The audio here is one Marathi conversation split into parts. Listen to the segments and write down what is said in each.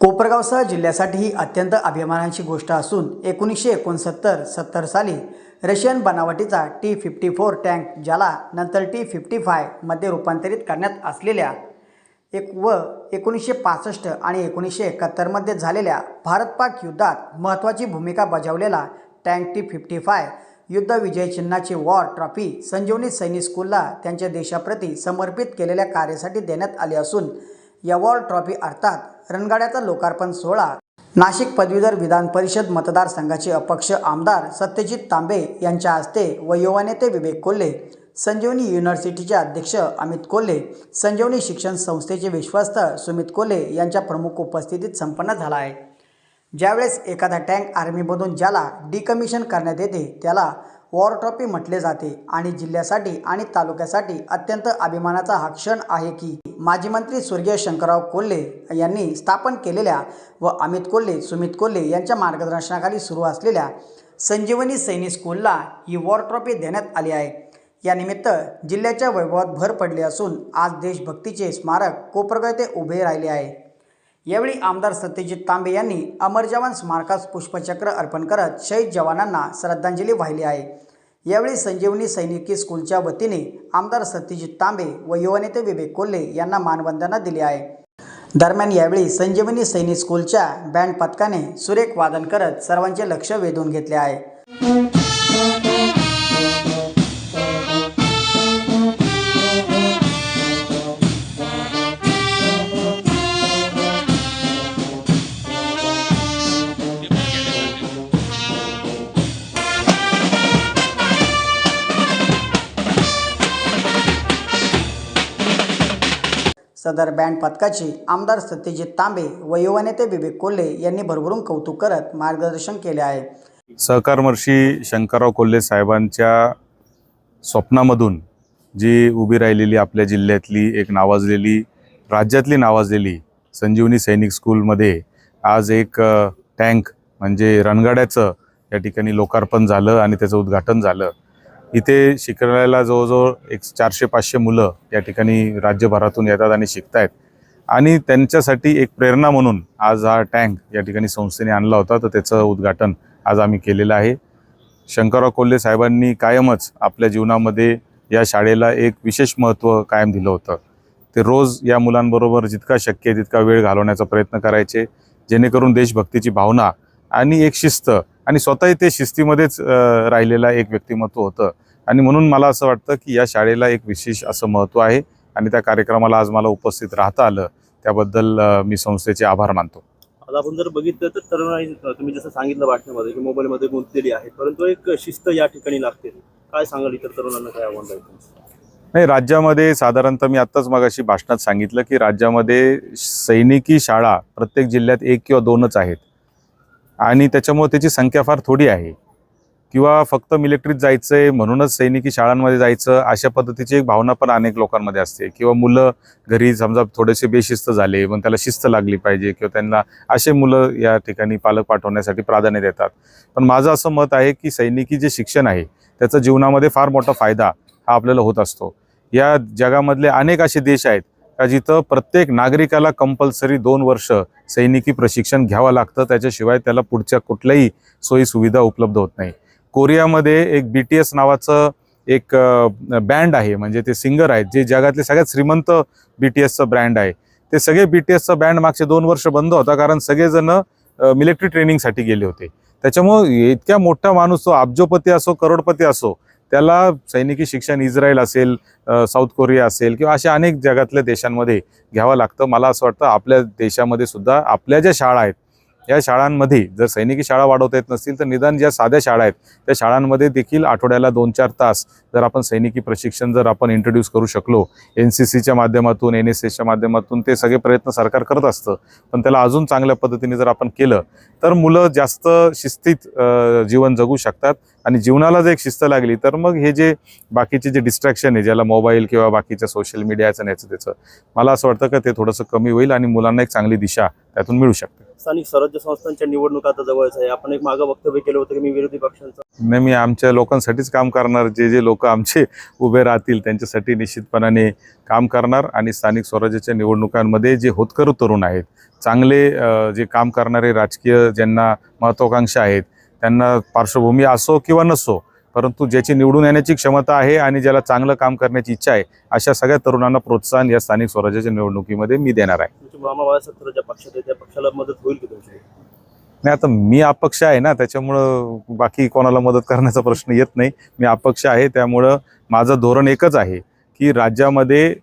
कोपरगावसह जिल्ह्यासाठी ही अत्यंत अभिमानाची गोष्ट असून एकोणीसशे एकोणसत्तर सत्तर साली रशियन बनावटीचा टी फिफ्टी फोर टँक ज्याला नंतर टी फिफ्टी फायमध्ये रूपांतरित करण्यात असलेल्या एक व एकोणीसशे पासष्ट आणि एकोणीसशे एकाहत्तरमध्ये झालेल्या भारत पाक युद्धात महत्त्वाची भूमिका बजावलेला टँक टी फिफ्टी फाय युद्ध विजय चिन्हाची वॉर ट्रॉफी संजीवनी सैनिक स्कूलला त्यांच्या देशाप्रती समर्पित केलेल्या कार्यासाठी देण्यात आली असून या वॉर ट्रॉफी अर्थात रणगाड्याचा लोकार्पण सोहळा. नाशिक पदवीधर विधान परिषद मतदारसंघाचे अपक्ष आमदार सत्यजित तांबे यांच्या हस्ते व युवा नेते विवेक कोल्हे संजीवनी युनिव्हर्सिटीचे अध्यक्ष अमित कोल्हे संजीवनी शिक्षण संस्थेचे विश्वस्त सुमित कोल्हे यांच्या प्रमुख उपस्थितीत संपन्न झाला आहे. ज्यावेळेस एखादा टँक आर्मीमधून ज्याला डिकमिशन करण्यात येते त्याला वॉर ट्रॉफी म्हटले जाते आणि जिल्ह्यासाठी आणि तालुक्यासाठी अत्यंत अभिमानाचा हा क्षण आहे की माजी मंत्री स्वर्गीय शंकरराव कोल्हे यांनी स्थापन केलेल्या व अमित कोल्हे सुमित कोल्हे यांच्या मार्गदर्शनाखाली सुरू असलेल्या संजीवनी सैनिक स्कूलला ही वॉर ट्रॉफी देण्यात आली आहे. यानिमित्त जिल्ह्याच्या वैभवात भर पडली असून आज देशभक्तीचे स्मारक कोपरगाव ते उभे राहिले आहे. यावेळी आमदार सत्यजित तांबे यांनी अमर जवान स्मारकास पुष्पचक्र अर्पण करत शहीद जवानांना श्रद्धांजली वाहिली आहे. यावेळी संजीवनी सैनिकी स्कूलच्या वतीने आमदार सत्यजित तांबे व युवनेते विवेक कोल्हे यांना मानवंदना दिली आहे. दरम्यान यावेळी संजीवनी सैनिक स्कूलच्या बँड पथकाने सुरेख वादन करत सर्वांचे लक्ष वेधून घेतले आहे. सदर बँड पथकाचे आमदार सत्यजित तांबे व युवनेते विवेक कोल्हे यांनी भरभरून कौतुक करत मार्गदर्शन केले आहे. सहकारमर्षी शंकरराव कोल्हे साहेबांच्या स्वप्नामधून जी उभी राहिलेली आपल्या जिल्ह्यातली एक नावाजलेली राज्यातली नावाजलेली संजीवनी सैनिक स्कूलमध्ये आज एक टँक म्हणजे रणगाड्याचं या ठिकाणी लोकार्पण झालं आणि त्याचं उद्घाटन झालं. इथे शिकायला जवळजवळ एक चारशे पाचशे मुलं या ठिकाणी राज्यभरातून येतात आणि शिकतायत. आणि त्यांच्यासाठी एक प्रेरणा म्हणून आज हा टँक या ठिकाणी संस्थेने आणला होता. तर त्याचं उद्घाटन आज आम्ही केलेलं आहे. शंकरराव कोल्हे साहेबांनी कायमच आपल्या जीवनामध्ये या शाळेला एक विशेष महत्त्व कायम दिलं होतं. ते रोज या मुलांबरोबर जितका शक्य तितका वेळ घालवण्याचा प्रयत्न करायचे जेणेकरून देशभक्तीची भावना आणि एक शिस्त आणि स्वतःही ते शिस्तीमध्येच राहिलेला एक व्यक्तिमत्व होतं. आणि म्हणून मला असं वाटतं की या शाळेला एक विशेष असं महत्त्व आहे आणि त्या कार्यक्रमाला आज मला उपस्थित राहता आलं. त्याबद्दल मी संस्थेचे आभार मानतो. आता आपण जर बघितलं तर तरुणाई तुम्ही जसं सांगितलं भाषणामध्ये की मोबाईलमध्ये गुंतलेली आहे. परंतु एक शिस्त या ठिकाणी लागते. काय सांगाल इतर तरुणांना काय आव्हान? नाही राज्यामध्ये साधारणतः मी आत्ताच मगाशी भाषणात सांगितलं की राज्यामध्ये सैनिकी शाळा प्रत्येक जिल्ह्यात एक किंवा दोनच आहेत. आणि त्याच्यामुळे त्याची संख्या फार थोडी आहे. किंवा फक्त मिलिटरीत जायचं आहे म्हणूनच सैनिकी शाळांमध्ये जायचं अशा पद्धतीची एक भावना पण अनेक लोकांमध्ये असते. किंवा मुलं घरी समजा थोडेसे बेशिस्त झाले मग त्याला शिस्त लागली पाहिजे किंवा त्यांना असे मुलं या ठिकाणी पालक पाठवण्यासाठी प्राधान्य देतात. पण माझं असं मत आहे की सैनिकी जे शिक्षण आहे त्याचा जीवनामध्ये फार मोठा फायदा हा आपल्याला होत असतो. या जगामधले अनेक असे देश आहेत का जिथं प्रत्येक नागरिकाला कंपल्सरी दोन वर्ष सैनिकी प्रशिक्षण घ्यावं लागतं त्याच्याशिवाय त्याला पुढच्या कुठल्याही सोयीसुविधा उपलब्ध होत नाही. कोरियामध्ये एक बी टी एस नावाचं एक बँड आहे म्हणजे ते सिंगर आहेत जे जगातले सगळ्यात श्रीमंत बी टी एसचं ब्रँड आहे. ते सगळे बी टी एसचा बँड मागचे दोन वर्ष बंद होता कारण सगळेजण मिलिटरी ट्रेनिंगसाठी गेले होते. त्याच्यामुळं इतक्या मोठा माणूस तो अब्जोपती असो करोडपती असो त्याला सैनिकी शिक्षण इस्रायल असेल साऊथ कोरिया असेल किंवा अशा अनेक जगातल्या देशांमध्ये घ्यावं लागतं. मला असं वाटतं आपल्या देशामध्ये सुद्धा आपल्या ज्या शाळा आहेत या शाळांमध्ये जर सैनिकी शाळा वाढवता येत नसतील तर निदान ज्या साध्या शाळा आहेत त्या शाळांमध्ये देखील आठवड्याला दोन चार तास जर आपण सैनिकी प्रशिक्षण जर आपण इंट्रोड्यूस करू शकलो एन सी सीच्या माध्यमातून एन एस एसच्या माध्यमातून ते सगळे प्रयत्न सरकार करत असतं पण त्याला अजून चांगल्या पद्धतीने जर आपण केलं तर मुलं जास्त शिस्तीत जीवन जगू शकतात. आणि जीवनाला जर एक शिस्त लागली तर मग हे जे बाकीचे जे डिस्ट्रॅक्शन आहे ज्याला मोबाईल किंवा बाकीच्या सोशल मीडियाचं याचं त्याचं मला असं वाटतं का ते थोडंसं कमी होईल आणि मुलांना एक चांगली दिशा त्यातून मिळू शकते. स्थानिक स्वराज्य संस्थांच्या निवडणुका आता जवळच आहे. आपण एक मागं वक्तव्य केलं होतं की मी विरोधी पक्षांचा. नाही मी आमच्या लोकांसाठीच काम करणार जे जे लोक आमचे उभे राहतील त्यांच्यासाठी निश्चितपणाने काम करणार आणि स्थानिक स्वराज्याच्या निवडणुकांमध्ये जे होतकरू तरुण आहेत चांगले जे काम करणारे राजकीय ज्यांना महत्त्वाकांक्षा आहेत त्यांना पार्श्वभूमी असो किंवा नसो परंतु ज्याची निवडून येण्याची क्षमता आहे आणि ज्याला चांगलं काम करण्याची इच्छा आहे अशा सगळ्या तरुणांना प्रोत्साहन या स्थानिक स्वराज्याच्या निवडणुकीमध्ये मी देणार आहे. नाही आता मी अपक्ष आहे ना त्याच्यामुळं बाकी कोणाला मदत करण्याचा प्रश्न येत नाही. मी अपक्ष आहे त्यामुळं माझं धोरण एकच आहे की राज्यामध्ये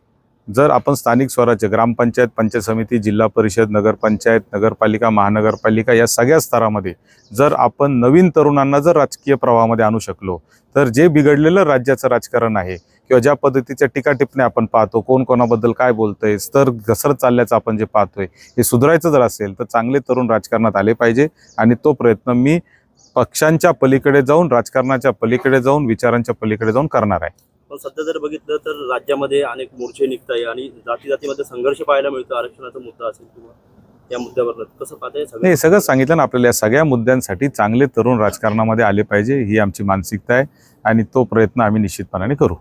जर आपण स्थानिक स्वराज्य ग्रामपंचायत पंचायत समिती जिल्हा परिषद नगरपंचायत नगरपालिका महानगरपालिका या सगळ्या स्तरामध्ये जर आपण नवीन तरुणांना जर राजकीय प्रवाहामध्ये आणू शकलो तर जे बिघडलेलं राज्याचं राजकारण आहे किंवा ज्या पद्धतीच्या टीका आपण पाहतो कोण कोणाबद्दल काय बोलतंय स्तर घसरत चालल्याचं आपण जे पाहतोय हे सुधारायचं जर असेल तर चांगले तरुण राजकारणात आले पाहिजे आणि तो प्रयत्न मी पक्षांच्या पलीकडे जाऊन राजकारणाच्या पलीकडे जाऊन विचारांच्या पलीकडे जाऊन करणार आहे. पण सध्या जर बघितलं तर राज्यामध्ये अनेक मोर्चे निघत आहे आणि जाती जातीमध्ये संघर्ष पाहायला मिळतो आरक्षणाचा मुद्दा असेल किंवा या मुद्द्यावर कसं पाहताय? नाही हे सगळं सांगितलं ना आपल्याला या सगळ्या मुद्द्यांसाठी चांगले तरुण राजकारणामध्ये आले पाहिजे ही आमची मानसिकता आहे आणि तो प्रयत्न आम्ही निश्चितपणाने करू.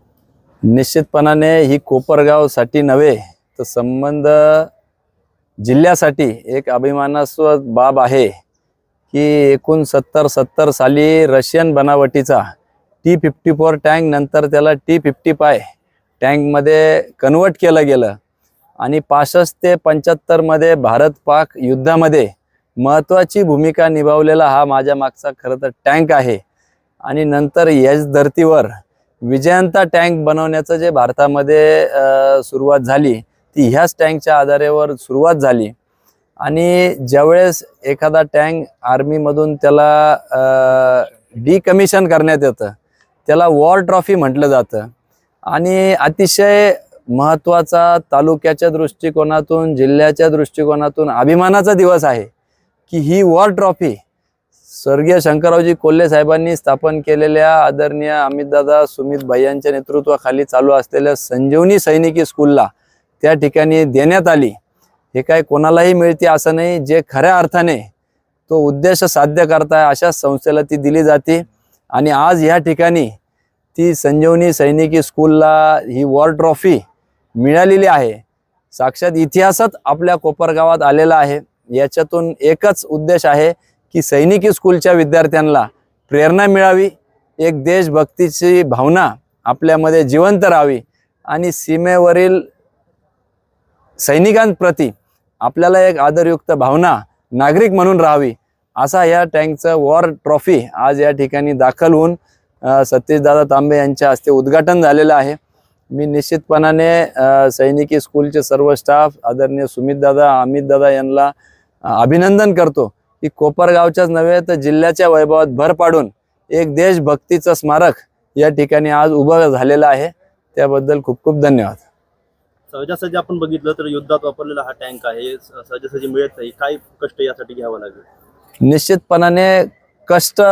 निश्चितपणाने ही कोपरगावसाठी नव्हे तर संबंध जिल्ह्यासाठी एक अभिमानास्पद बाब आहे की एकूण सत्तर सत्तर साली रशियन बनावटीचा टी फिफ्टी फोर टँक नंतर त्याला टी फिफ्टी फाय टँकमध्ये कन्वर्ट केलं गेलं. आणि पासष्ट ते पंच्याहत्तरमध्ये भारत पाक युद्धामध्ये महत्त्वाची भूमिका निभावलेला हा माझ्या मागचा खरं तर टँक आहे. आणि नंतर याच धर्तीवर विजयंता टँक बनवण्याचं जे भारतामध्ये सुरुवात झाली ती ह्याच टँकच्या आधारेवर सुरुवात झाली. आणि ज्यावेळेस एखादा टँक आर्मीमधून त्याला डिकमिशन करण्यात येतं त्याला वॉर ट्रॉफी म्हटलं जातं. आणि अतिशय महत्त्वाचा तालुक्याच्या दृष्टिकोनातून जिल्ह्याच्या दृष्टिकोनातून अभिमानाचा दिवस आहे की ही वॉर ट्रॉफी स्वर्गीय शंकररावजी कोल्हे साहेबांनी स्थापन केलेल्या आदरणीय अमितदादा सुमित भाई यांच्या नेतृत्वाखाली चालू असलेल्या संजीवनी सैनिकी स्कूलला त्या ठिकाणी देण्यात आली. हे काय कोणालाही मिळते असं नाही. जे खऱ्या अर्थाने तो उद्देश साध्य करताय अशा संस्थेला ती दिली जाते. आणि आज ह्या ठिकाणी ती संजीवनी सैनिकी स्कूलला ही वॉर ट्रॉफी मिळालेली आहे. साक्षात इतिहासात आपल्या कोपरगावात आलेला आहे. याच्यातून एकच उद्देश आहे की सैनिकी स्कूलच्या विद्यार्थ्यांना प्रेरणा मिळावी. एक देशभक्तीची भावना आपल्यामध्ये जिवंत राहावी. आणि सीमेवरील सैनिकांप्रती आपल्याला एक आदरयुक्त भावना नागरिक म्हणून राहावी. असा या टँकचं वॉर ट्रॉफी आज या ठिकाणी दाखल होऊन सतीशदादा तांबे यांच्या हस्ते उद्घाटन झालेलं आहे. मी निश्चितपणाने सैनिकी स्कूलचे सर्व स्टाफ आदरणीय सुमितदादा अमितदादा यांना अभिनंदन करतो की कोपरगावच्याच नव्हे तर जिल्ह्याच्या वैभवात भर पाडून एक देशभक्तीचं स्मारक या ठिकाणी आज उभं झालेलं आहे. त्याबद्दल खूप खूप धन्यवाद. सहजासहजी आपण बघितलं तर युद्धात वापरलेला हा टँक आहे. सहजासहजी मिळत नाही. काय कष्ट यासाठी घ्यावं लागेल? निश्चितपणाने कष्ट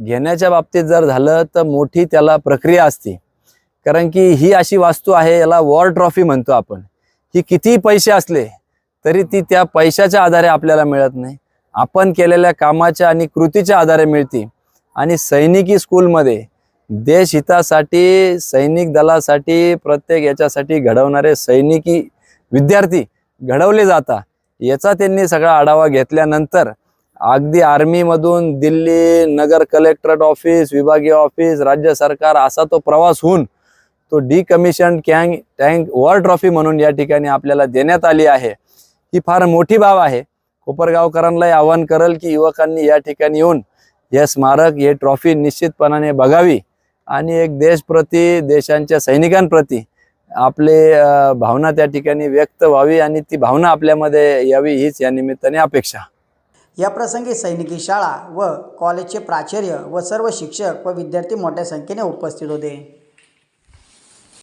घेण्याच्या बाबतीत जर झालं तर मोठी त्याला प्रक्रिया असते. कारण की ही अशी वास्तू आहे याला वॉर ट्रॉफी म्हणतो आपण. ही कितीही पैसे असले तरी ती त्या पैशाच्या आधारे आपल्याला मिळत नाही. आपण केलेल्या कामाच्या आणि कृतीच्या आधारे मिळते. आणि सैनिकी स्कूलमध्ये देशहितासाठी सैनिक दलासाठी प्रत्येक याच्यासाठी घडवणारे सैनिकी विद्यार्थी घडवले जातात. याचा त्यांनी सगळा आढावा घेतल्यानंतर अगदी आर्मीमधून दिल्ली नगर कलेक्टरेट ऑफिस विभागीय ऑफिस राज्य सरकार असा तो प्रवास होऊन तो डिकमिशन कॅंग टँक वॉर ट्रॉफी म्हणून या ठिकाणी आपल्याला देण्यात आली आहे. ही फार मोठी बाब आहे. कोपरगावकरांनाही आवाहन करेल की युवकांनी या ठिकाणी येऊन हे स्मारक हे ट्रॉफी निश्चितपणाने बघावी आणि एक देशप्रती देशांच्या सैनिकांप्रती आपले भावना त्या ठिकाणी व्यक्त व्हावी आणि ती भावना आपल्यामध्ये यावी हीच या निमित्ताने अपेक्षा. या प्रसंगी सैनिकी शाळा व कॉलेजचे प्राचार्य व सर्व शिक्षक व विद्यार्थी मोठ्या संख्येने उपस्थित होते.